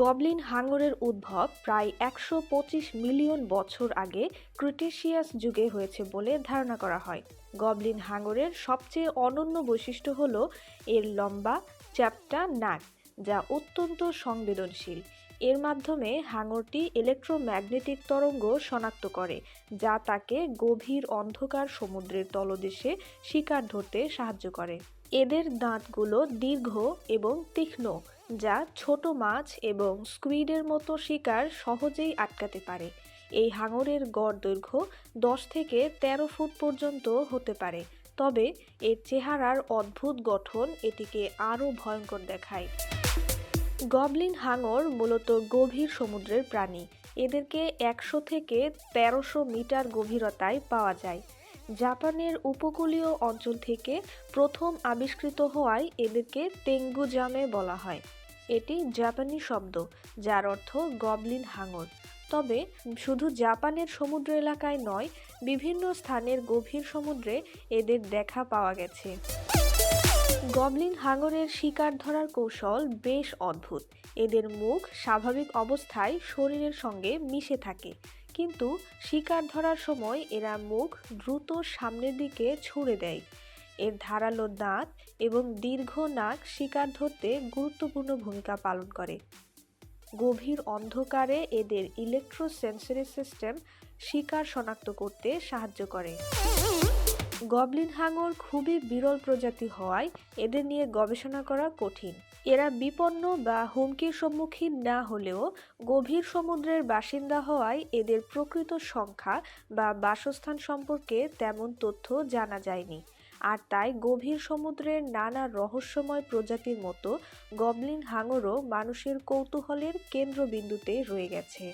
Goblin হাঙরের উদ্ভব প্রায় একশো পঁচিশ মিলিয়ন বছর আগে ক্রিটেশিয়াস যুগে হয়েছে বলে ধারণা করা হয়। গবলিন হাঙরের সবচেয়ে অনন্য বৈশিষ্ট্য হল এর লম্বা, চ্যাপ্টা নাক। যা অত্যন্ত সংবেদনশীল। এর মাধ্যমে হাঙরটি ইলেকট্রোম্যাগনেটিক তরঙ্গ শনাক্ত করে, যা তাকে গভীর অন্ধকার সমুদ্রের তলদেশে শিকার ধরতে সাহায্য করে। এদের দাঁতগুলো দীর্ঘ এবং তীক্ষ্ণ, যা ছোট মাছ এবং স্কুইডের মতো শিকার সহজেই আটকাতে পারে। এই হাঙরের গড় দৈর্ঘ্য দশ থেকে ১৩ ফুট পর্যন্ত হতে পারে, তবে এর চেহারার অদ্ভুত গঠন এটিকে আরও ভয়ঙ্কর দেখায়। গবলিন হাঙর মূলত গভীর সমুদ্রের প্রাণী। এদেরকে একশো থেকে তেরোশো মিটার গভীরতায় পাওয়া যায়। জাপানের উপকূলীয় অঞ্চল থেকে প্রথম আবিষ্কৃত হওয়ায় এদেরকে তেঙ্গুজামে বলা হয়। এটি জাপানি শব্দ, যার অর্থ গবলিন হাঙর। তবে শুধু জাপানের সমুদ্র এলাকায় নয়, বিভিন্ন স্থানের গভীর সমুদ্রে এদের দেখা পাওয়া গেছে। গবলিন হাঙরের শিকার ধরার কৌশল বেশ অদ্ভুত। এদের মুখ স্বাভাবিক অবস্থায় শরীরের সঙ্গে মিশে থাকে। কিন্তু শিকার ধরার সময় এরা মুখ দ্রুত সামনের দিকে ছুঁড়ে দেয়। এর ধারালো দাঁত এবং দীর্ঘ নাক শিকার ধরতে গুরুত্বপূর্ণ ভূমিকা পালন করে। গভীর অন্ধকারে এদের ইলেকট্রোসেন্সরি সিস্টেম শিকার শনাক্ত করতে সাহায্য করে। গবলিন হাঙর খুবই বিরল প্রজাতি হওয়ায় এদের নিয়ে গবেষণা করা কঠিন। এরা বিপন্ন বা হুমকির সম্মুখীন না হলেও গভীর সমুদ্রের বাসিন্দা হওয়ায় এদের প্রকৃত সংখ্যা বা বাসস্থান সম্পর্কে তেমন তথ্য জানা যায়নি। আর তাই গভীর সমুদ্রের নানা রহস্যময় প্রজাতির মতো গবলিন হাঙরও মানুষের কৌতূহলের কেন্দ্রবিন্দুতে রয়ে গেছে।